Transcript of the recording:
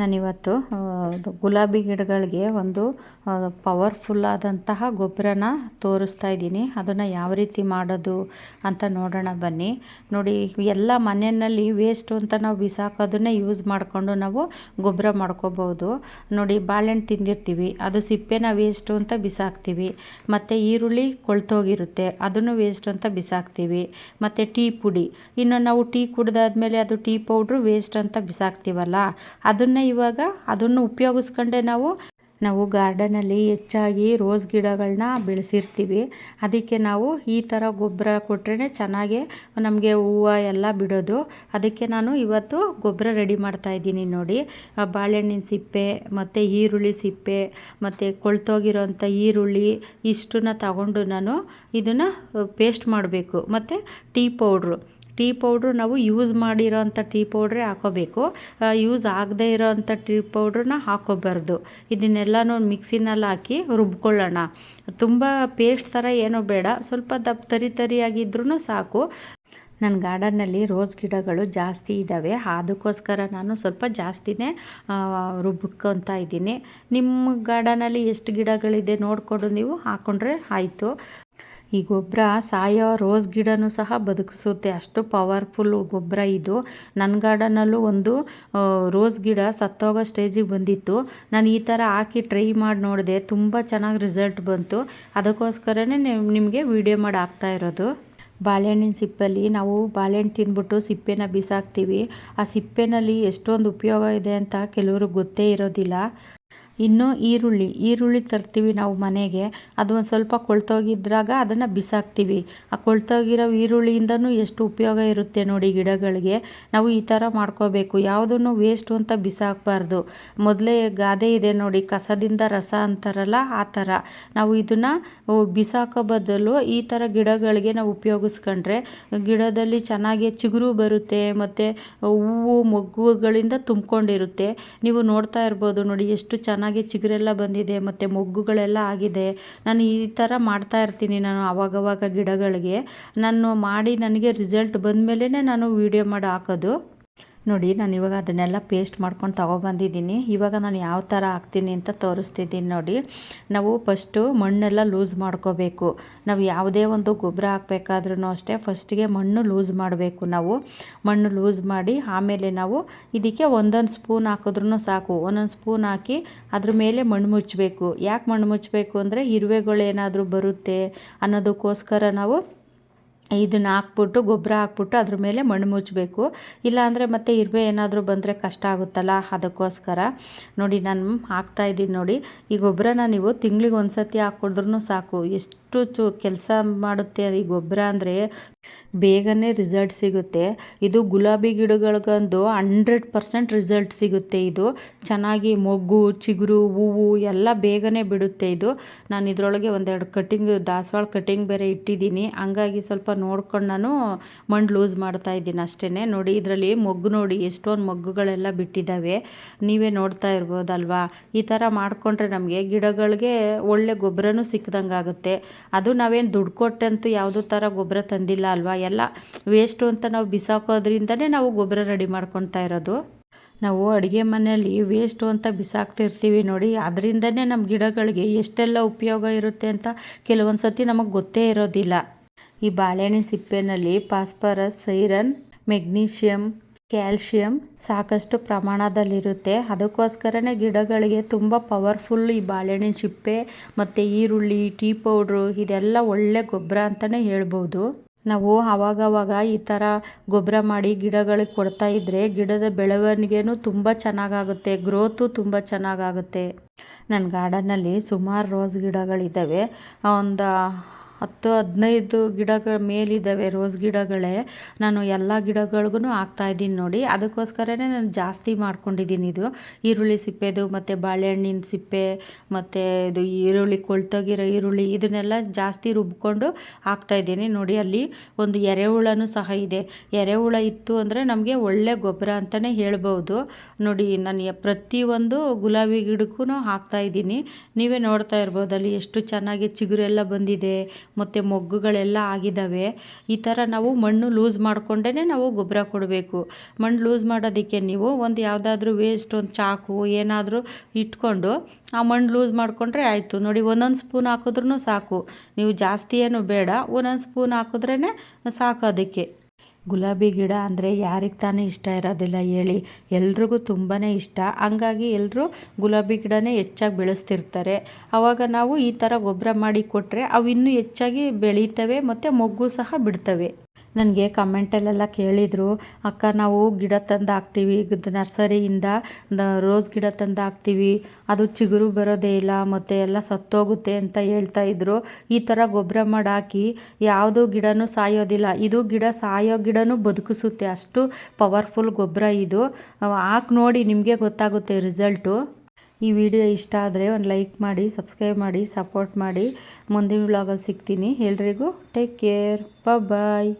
ನಾನಿವತ್ತು ಗುಲಾಬಿ ಗಿಡಗಳಿಗೆ ಒಂದು ಪವರ್ಫುಲ್ ಆದಂತಹ ಗೊಬ್ಬರನ ತೋರಿಸ್ತಾ ಇದ್ದೀನಿ. ಅದನ್ನು ಯಾವ ರೀತಿ ಮಾಡೋದು ಅಂತ ನೋಡೋಣ ಬನ್ನಿ. ನೋಡಿ, ಎಲ್ಲ ಮನೆಯಲ್ಲಿ ವೇಸ್ಟು ಅಂತ ನಾವು ಬಿಸಾಕೋದನ್ನೇ ಯೂಸ್ ಮಾಡಿಕೊಂಡು ನಾವು ಗೊಬ್ಬರ ಮಾಡ್ಕೋಬೋದು. ನೋಡಿ, ಬಾಳೆಹಣ್ಣು ತಿಂದಿರ್ತೀವಿ, ಅದು ಸಿಪ್ಪೆನ ವೇಸ್ಟು ಅಂತ ಬಿಸಾಕ್ತೀವಿ. ಮತ್ತು ಈರುಳ್ಳಿ ಕೊಳ್ತೋಗಿರುತ್ತೆ, ಅದನ್ನು ವೇಸ್ಟ್ ಅಂತ ಬಿಸಾಕ್ತೀವಿ. ಮತ್ತು ಟೀ ಪುಡಿ, ಇನ್ನು ನಾವು ಟೀ ಕುಡ್ದಾದ್ಮೇಲೆ ಅದು ಟೀ ಪೌಡ್ರು ವೇಸ್ಟ್ ಅಂತ ಬಿಸಾಕ್ತೀವಲ್ಲ, ಅದನ್ನೇ ಇವಾಗ ಅದನ್ನು ಉಪಯೋಗಿಸ್ಕೊಂಡೆ ನಾವು ನಾವು ಗಾರ್ಡನಲ್ಲಿ ಹೆಚ್ಚಾಗಿ ರೋಸ್ ಗಿಡಗಳನ್ನ ಬೆಳೆಸಿರ್ತೀವಿ. ಅದಕ್ಕೆ ನಾವು ಈ ಥರ ಗೊಬ್ಬರ ಕೊಟ್ರೇ ಚೆನ್ನಾಗೆ ನಮಗೆ ಹೂವು ಎಲ್ಲ ಬಿಡೋದು. ಅದಕ್ಕೆ ನಾನು ಇವತ್ತು ಗೊಬ್ಬರ ರೆಡಿ ಮಾಡ್ತಾ ಇದ್ದೀನಿ ನೋಡಿ. ಬಾಳೆಹಣ್ಣಿನ ಸಿಪ್ಪೆ, ಮತ್ತು ಈರುಳ್ಳಿ ಸಿಪ್ಪೆ, ಮತ್ತು ಕೊಳ್ತೋಗಿರೋಂಥ ಈರುಳ್ಳಿ ಇಷ್ಟನ್ನ ತಗೊಂಡು ನಾನು ಇದನ್ನು ಪೇಸ್ಟ್ ಮಾಡಬೇಕು. ಮತ್ತು ಟೀ ಪೌಡ್ರು. ಟೀ ಪೌಡ್ರು ನಾವು ಯೂಸ್ ಮಾಡಿರೋ ಅಂಥ ಟೀ ಪೌಡ್ರೇ ಹಾಕೋಬೇಕು. ಯೂಸ್ ಆಗದೇ ಇರೋ ಅಂಥ ಟೀ ಪೌಡ್ರನ್ನ ಹಾಕೋಬಾರ್ದು. ಇದನ್ನೆಲ್ಲನೂ ಮಿಕ್ಸಿನಲ್ಲಿ ಹಾಕಿ ರುಬ್ಕೊಳ್ಳೋಣ. ತುಂಬ ಪೇಸ್ಟ್ ಥರ ಏನೂ ಬೇಡ. ಸ್ವಲ್ಪ ದಪ್ಪ ತರಿ ತರಿಯಾಗಿದ್ರೂ ಸಾಕು. ನನ್ನ ಗಾರ್ಡನ್ನಲ್ಲಿ ರೋಸ್ ಗಿಡಗಳು ಜಾಸ್ತಿ ಇದ್ದಾವೆ. ಅದಕ್ಕೋಸ್ಕರ ನಾನು ಸ್ವಲ್ಪ ಜಾಸ್ತಿನೇ ರುಬ್ಕೊತಾ ಇದ್ದೀನಿ. ನಿಮ್ಮ ಗಾರ್ಡನಲ್ಲಿ ಎಷ್ಟು ಗಿಡಗಳಿದೆ ನೋಡಿಕೊಂಡು ನೀವು ಹಾಕ್ಕೊಂಡ್ರೆ ಆಯಿತು. ಈ ಗೊಬ್ಬರ ಸಾಯೋ ರೋಸ್ ಗಿಡನೂ ಸಹ ಬದುಕಿಸುತ್ತೆ. ಅಷ್ಟು ಪವರ್ಫುಲ್ ಗೊಬ್ಬರ ಇದು. ನನ್ನ ಗಾರ್ಡನಲ್ಲೂ ಒಂದು ರೋಸ್ ಗಿಡ ಸತ್ತೋಗೋ ಸ್ಟೇಜಿಗೆ ಬಂದಿತ್ತು. ನಾನು ಈ ಥರ ಹಾಕಿ ಟ್ರೈ ಮಾಡಿ ನೋಡಿದೆ. ತುಂಬ ಚೆನ್ನಾಗಿ ರಿಸಲ್ಟ್ ಬಂತು. ಅದಕ್ಕೋಸ್ಕರನೇ ನಿಮಗೆ ವಿಡಿಯೋ ಮಾಡಿ ಹಾಕ್ತಾ ಇರೋದು. ಬಾಳೆಹಣ್ಣಿನ ಸಿಪ್ಪಲ್ಲಿ ನಾವು ಬಾಳೆಹಣ್ಣು ತಿಂದ್ಬಿಟ್ಟು ಸಿಪ್ಪೆನ ಬಿಸಾಕ್ತೀವಿ. ಆ ಸಿಪ್ಪೆನಲ್ಲಿ ಎಷ್ಟೊಂದು ಉಪಯೋಗ ಇದೆ ಅಂತ ಕೆಲವ್ರಿಗೆ ಗೊತ್ತೇ ಇರೋದಿಲ್ಲ. ಇನ್ನು ಈರುಳ್ಳಿ ಈರುಳ್ಳಿ ತರ್ತೀವಿ ನಾವು ಮನೆಗೆ. ಅದು ಒಂದು ಸ್ವಲ್ಪ ಕೊಳ್ತೋಗಿದ್ರಾಗ ಅದನ್ನು ಬಿಸಾಕ್ತೀವಿ. ಆ ಕೊಳ್ತೋಗಿರೋ ಈರುಳ್ಳಿಯಿಂದನೂ ಎಷ್ಟು ಉಪಯೋಗ ಇರುತ್ತೆ ನೋಡಿ ಗಿಡಗಳಿಗೆ. ನಾವು ಈ ಥರ ಮಾಡ್ಕೋಬೇಕು. ಯಾವುದನ್ನು ವೇಸ್ಟು ಅಂತ ಬಿಸಾಕಬಾರ್ದು. ಮೊದಲೇ ಗಾದೆ ಇದೆ ನೋಡಿ, ಕಸದಿಂದ ರಸ ಅಂತಾರಲ್ಲ ಆ ಥರ ನಾವು ಇದನ್ನು ಬಿಸಾಕೋ ಬದಲು ಈ ಥರ ಗಿಡಗಳಿಗೆ ನಾವು ಉಪಯೋಗಿಸ್ಕೊಂಡ್ರೆ ಗಿಡದಲ್ಲಿ ಚೆನ್ನಾಗಿ ಚಿಗುರು ಬರುತ್ತೆ, ಮತ್ತು ಹೂವು, ಮೊಗ್ಗುಗಳಿಂದ ತುಂಬ್ಕೊಂಡಿರುತ್ತೆ. ನೀವು ನೋಡ್ತಾ ಇರ್ಬೋದು ನೋಡಿ ಎಷ್ಟು ಚೆನ್ನಾಗಿ ಚಿಗುರೆಲ್ಲ ಬಂದಿದೆ, ಮತ್ತು ಮೊಗ್ಗುಗಳೆಲ್ಲ ಆಗಿದೆ. ನಾನು ಈ ಥರ ಮಾಡ್ತಾ ಇರ್ತೀನಿ ನಾನು ಅವಾಗವಾಗ ಗಿಡಗಳಿಗೆ. ನಾನು ಮಾಡಿ ನನಗೆ ರಿಸಲ್ಟ್ ಬಂದಮೇಲೆ ನಾನು ವೀಡಿಯೋ ಮಾಡಿ ಹಾಕೋದು. ನೋಡಿ, ನಾನು ಇವಾಗ ಅದನ್ನೆಲ್ಲ ಪೇಸ್ಟ್ ಮಾಡ್ಕೊಂಡು ತೊಗೊಬಂದಿದ್ದೀನಿ. ಇವಾಗ ನಾನು ಯಾವ ಥರ ಹಾಕ್ತೀನಿ ಅಂತ ತೋರಿಸ್ತಿದ್ದೀನಿ ನೋಡಿ. ನಾವು ಫಸ್ಟು ಮಣ್ಣೆಲ್ಲ ಲೂಸ್ ಮಾಡ್ಕೋಬೇಕು. ನಾವು ಯಾವುದೇ ಒಂದು ಗೊಬ್ಬರ ಹಾಕಬೇಕಾದ್ರೂ ಅಷ್ಟೇ ಫಸ್ಟಿಗೆ ಮಣ್ಣು ಲೂಸ್ ಮಾಡಬೇಕು ನಾವು. ಮಣ್ಣು ಲೂಸ್ ಮಾಡಿ ಆಮೇಲೆ ನಾವು ಇದಕ್ಕೆ ಒಂದೊಂದು ಸ್ಪೂನ್ ಹಾಕಿದ್ರೂ ಸಾಕು. ಒಂದೊಂದು ಸ್ಪೂನ್ ಹಾಕಿ ಅದ್ರ ಮೇಲೆ ಮಣ್ಣು ಮುಚ್ಚಬೇಕು ಯಾಕೆ ಮಣ್ಣು ಮುಚ್ಚಬೇಕು ಅಂದರೆ ಇರುವೆಗಳೇನಾದರೂ ಬರುತ್ತೆ ಅನ್ನೋದಕ್ಕೋಸ್ಕರ ನಾವು ಇದನ್ನು ಹಾಕ್ಬಿಟ್ಟು, ಗೊಬ್ಬರ ಹಾಕ್ಬಿಟ್ಟು ಅದ್ರ ಮೇಲೆ ಮಣ್ಣು ಮುಚ್ಚಬೇಕು. ಇಲ್ಲಾಂದರೆ ಮತ್ತೆ ಇರುವೆ ಏನಾದರೂ ಬಂದರೆ ಕಷ್ಟ ಆಗುತ್ತಲ್ಲ, ಅದಕ್ಕೋಸ್ಕರ. ನೋಡಿ, ನಾನು ಹಾಕ್ತಾ ಇದ್ದೀನಿ ನೋಡಿ. ಈ ಗೊಬ್ಬರನ ನೀವು ತಿಂಗ್ಳಿಗೆ ಒಂದು ಸತಿ ಹಾಕ್ಕೊಡ್ರೂ ಸಾಕು. ಎಷ್ಟು ಕೆಲಸ ಮಾಡುತ್ತೆ ಈ ಗೊಬ್ಬರ ಅಂದರೆ ಬೇಗನೆ ರಿಸಲ್ಟ್ ಸಿಗುತ್ತೆ. ಇದು ಗುಲಾಬಿ ಗಿಡಗಳಿಗಂದು ಹಂಡ್ರೆಡ್ ಪರ್ಸೆಂಟ್ ರಿಸಲ್ಟ್ ಸಿಗುತ್ತೆ ಇದು. ಚೆನ್ನಾಗಿ ಮೊಗ್ಗು, ಚಿಗುರು, ಹೂವು ಎಲ್ಲ ಬೇಗನೆ ಬಿಡುತ್ತೆ ಇದು. ನಾನು ಇದರೊಳಗೆ ಒಂದೆರಡು ಕಟ್ಟಿಂಗ್ ದಾಸವಾಳ ಕಟ್ಟಿಂಗ್ ಬೇರೆ ಇಟ್ಟಿದ್ದೀನಿ. ಹಂಗಾಗಿ ಸ್ವಲ್ಪ ನೋಡ್ಕೊಂಡು ನಾನು ಮಣ್ಣು ಲೂಸ್ ಮಾಡ್ತಾ ಇದ್ದೀನಿ ಅಷ್ಟೇ ನೋಡಿ, ಇದರಲ್ಲಿ ಮೊಗ್ಗು ನೋಡಿ, ಎಷ್ಟೊಂದು ಮೊಗ್ಗುಗಳೆಲ್ಲ ಬಿಟ್ಟಿದ್ದಾವೆ. ನೀವೇ ನೋಡ್ತಾ ಇರ್ಬೋದಲ್ವಾ? ಈ ಥರ ಮಾಡಿಕೊಂಡ್ರೆ ನಮಗೆ ಗಿಡಗಳಿಗೆ ಒಳ್ಳೆ ಗೊಬ್ಬರನೂ ಸಿಕ್ದಂಗೆ ಆಗುತ್ತೆ ಅದು ನಾವೇನು ದುಡ್ಡು ಕೊಟ್ಟಂತೂ ಯಾವುದೋ ಥರ ಗೊಬ್ಬರ ತಂದಿಲ್ಲ ಅಲ್ವಾ? ಎಲ್ಲ ವೇಸ್ಟು ಅಂತ ನಾವು ಬಿಸಾಕೋದ್ರಿಂದನೇ ನಾವು ಗೊಬ್ಬರ ರೆಡಿ ಮಾಡ್ಕೊತಾ ಇರೋದು. ನಾವು ಅಡುಗೆ ಮನೆಯಲ್ಲಿ ವೇಸ್ಟು ಅಂತ ಬಿಸಾಕ್ತಿರ್ತೀವಿ ನೋಡಿ ಅದರಿಂದನೇ ನಮ್ಮ ಗಿಡಗಳಿಗೆ ಎಷ್ಟೆಲ್ಲ ಉಪಯೋಗ ಇರುತ್ತೆ ಅಂತ ಕೆಲವೊಂದು ಸತಿ ನಮಗೆ ಗೊತ್ತೇ ಇರೋದಿಲ್ಲ. ಈ ಬಾಳೆಹಣ್ಣಿನ ಸಿಪ್ಪೆನಲ್ಲಿ ಫಾಸ್ಫರಸ್ ಸೈರನ್ ಮೆಗ್ನೀಷಿಯಮ್ ಕ್ಯಾಲ್ಶಿಯಂ ಸಾಕಷ್ಟು ಪ್ರಮಾಣದಲ್ಲಿರುತ್ತೆ. ಅದಕ್ಕೋಸ್ಕರನೇ ಗಿಡಗಳಿಗೆ ತುಂಬ ಪವರ್ಫುಲ್ ಈ ಬಾಳೆಹಣ್ಣಿನ ಸಿಪ್ಪೆ ಮತ್ತು ಈರುಳ್ಳಿ ಟೀ ಪೌಡ್ರು ಇದೆಲ್ಲ ಒಳ್ಳೆ ಗೊಬ್ಬರ ಅಂತಲೇ ಹೇಳ್ಬೋದು. ನಾವು ಅವಾಗವಾಗ ಈ ಥರ ಗೊಬ್ಬರ ಮಾಡಿ ಗಿಡಗಳಿಗೆ ಕೊಡ್ತಾ ಇದ್ದರೆ ಗಿಡದ ಬೆಳವಣಿಗೆನೂ ತುಂಬ ಚೆನ್ನಾಗಾಗುತ್ತೆ ಗ್ರೋತು ತುಂಬ ಚೆನ್ನಾಗಾಗುತ್ತೆ. ನನ್ನ ಗಾರ್ಡನ್ನಲ್ಲಿ ಸುಮಾರು ರೋಸ್ ಗಿಡಗಳಿದ್ದಾವೆ. ಒಂದು ಹತ್ತು, ಹದಿನೈದು ಗಿಡಗಳ ಮೇಲಿದ್ದಾವೆ ರೋಸ್ ಗಿಡಗಳೇ. ನಾನು ಎಲ್ಲ ಗಿಡಗಳಿಗೂ ಹಾಕ್ತಾಯಿದ್ದೀನಿ ನೋಡಿ. ಅದಕ್ಕೋಸ್ಕರನೇ ನಾನು ಜಾಸ್ತಿ ಮಾಡ್ಕೊಂಡಿದ್ದೀನಿ ಇದು. ಈರುಳ್ಳಿ ಸಿಪ್ಪೆದು, ಮತ್ತು ಬಾಳೆಹಣ್ಣಿನ ಸಿಪ್ಪೆ, ಮತ್ತು ಇದು ಈರುಳ್ಳಿ, ಕೊಳ್ತೋಗಿರೋ ಈರುಳ್ಳಿ, ಇದನ್ನೆಲ್ಲ ಜಾಸ್ತಿ ರುಬ್ಕೊಂಡು ಹಾಕ್ತಾಯಿದ್ದೀನಿ ನೋಡಿ. ಅಲ್ಲಿ ಒಂದು ಎರೆಹುಳನೂ ಸಹ ಇದೆ. ಎರೆಹುಳ ಇತ್ತು ಅಂದರೆ ನಮಗೆ ಒಳ್ಳೆ ಗೊಬ್ಬರ ಅಂತಲೇ ಹೇಳ್ಬೋದು. ನೋಡಿ, ನಾನು ಪ್ರತಿಯೊಂದು ಗುಲಾಬಿ ಗಿಡಕ್ಕೂ ಹಾಕ್ತಾಯಿದ್ದೀನಿ ನೀವೇ ನೋಡ್ತಾ ಇರ್ಬೋದು ಅಲ್ಲಿ ಎಷ್ಟು ಚೆನ್ನಾಗಿ ಚಿಗುರೆಲ್ಲ ಬಂದಿದೆ. ಮತ್ತು ಮೊಗ್ಗುಗಳೆಲ್ಲ ಆಗಿದ್ದಾವೆ, ಈ ಥರ ನಾವು ಮಣ್ಣು ಲೂಸ್ ಮಾಡಿಕೊಂಡೇ ನಾವು ಗೊಬ್ಬರ ಕೊಡಬೇಕು. ಮಣ್ಣು ಲೂಸ್ ಮಾಡೋದಕ್ಕೆ ನೀವು ಒಂದು ಯಾವುದಾದ್ರೂ ವೇಸ್ಟ್ ಒಂದು ಚಾಕು ಏನಾದರೂ ಇಟ್ಕೊಂಡು ಆ ಮಣ್ಣು ಲೂಸ್ ಮಾಡಿಕೊಂಡ್ರೆ ಆಯಿತು. ನೋಡಿ, ಒಂದೊಂದು ಸ್ಪೂನ್ ಹಾಕಿದ್ರೂ ಸಾಕು. ನೀವು ಜಾಸ್ತಿ ಏನು ಬೇಡ, ಒಂದೊಂದು ಸ್ಪೂನ್ ಹಾಕಿದ್ರೇ ಸಾಕು ಅದಕ್ಕೆ. ಗುಲಾಬಿ ಗಿಡ ಅಂದರೆ ಯಾರಿಗೆ ತಾನೇ ಇಷ್ಟ ಇರೋದಿಲ್ಲ ಹೇಳಿ. ಎಲ್ರಿಗೂ ತುಂಬಾ ಇಷ್ಟ. ಹಂಗಾಗಿ ಎಲ್ಲರೂ ಗುಲಾಬಿ ಗಿಡನೇ ಹೆಚ್ಚಾಗಿ ಬೆಳೆಸ್ತಿರ್ತಾರೆ. ಆವಾಗ ನಾವು ಈ ಥರ ಗೊಬ್ಬರ ಮಾಡಿ ಕೊಟ್ಟರೆ ಅವು ಇನ್ನೂ ಹೆಚ್ಚಾಗಿ ಬೆಳೀತವೆ ಮತ್ತು ಮೊಗ್ಗು ಸಹ ಬಿಡ್ತವೆ. ನನಗೆ ಕಮೆಂಟಲ್ಲೆಲ್ಲ ಕೇಳಿದರು, ಅಕ್ಕ, ನಾವು ಗಿಡ ತಂದು ಹಾಕ್ತೀವಿ ನರ್ಸರಿಯಿಂದ ರೋಸ್ ಗಿಡ ತಂದು ಹಾಕ್ತೀವಿ, ಅದು ಚಿಗುರು ಬರೋದೇ ಇಲ್ಲ, ಮತ್ತು ಎಲ್ಲ ಸತ್ತೋಗುತ್ತೆ ಅಂತ ಹೇಳ್ತಾ ಇದ್ರು. ಈ ಥರ ಗೊಬ್ಬರ ಮಾಡಿ ಹಾಕಿ ಯಾವುದು ಗಿಡನೂ ಸಾಯೋದಿಲ್ಲ. ಇದು ಗಿಡ ಸಾಯೋ ಗಿಡನೂ ಬದುಕಿಸುತ್ತೆ. ಅಷ್ಟು ಪವರ್ಫುಲ್ ಗೊಬ್ಬರ ಇದು. ಹಾಕಿ ನೋಡಿ ನಿಮಗೆ ಗೊತ್ತಾಗುತ್ತೆ ರಿಸಲ್ಟು ಈ ವಿಡಿಯೋ ಇಷ್ಟ ಆದರೆ ಒಂದು ಲೈಕ್ ಮಾಡಿ ಸಬ್ಸ್ಕ್ರೈಬ್ ಮಾಡಿ ಸಪೋರ್ಟ್ ಮಾಡಿ. ಮುಂದಿನ ವ್ಲಾಗಲ್ಲಿ ಸಿಗ್ತೀನಿ. ಎಲ್ರಿಗೂ ಟೇಕ್ ಕೇರ್ ಬಾಯ್